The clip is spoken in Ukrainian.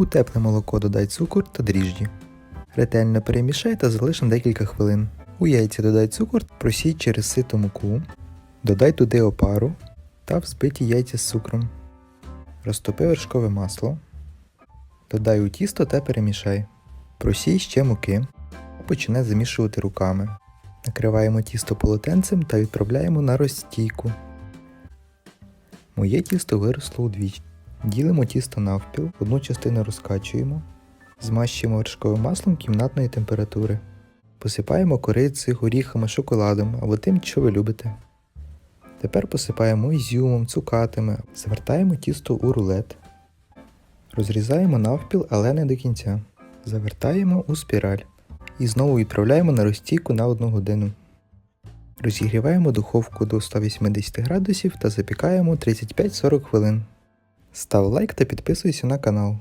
У тепле молоко додай цукор та дріжджі. Ретельно перемішай та залиш на декілька хвилин. У яйця додай цукор, просій через сито муку, додай туди опару та взбиті яйця з цукром. Розтопи вершкове масло. Додай у тісто та перемішай. Просій ще муки. Починай замішувати руками. Накриваємо тісто полотенцем та відправляємо на розстійку. Моє тісто виросло удвічі. Ділимо тісто навпіл, одну частину розкачуємо, змащуємо вершковим маслом кімнатної температури. Посипаємо корицею, горіхами, шоколадом або тим, що ви любите. Тепер посипаємо ізюмом, цукатами, завертаємо тісто у рулет. Розрізаємо навпіл, але не до кінця. Завертаємо у спіраль. І знову відправляємо на розстійку на 1 годину. Розігріваємо духовку до 180 градусів та запікаємо 35-40 хвилин. Став лайк та підписуйся на канал.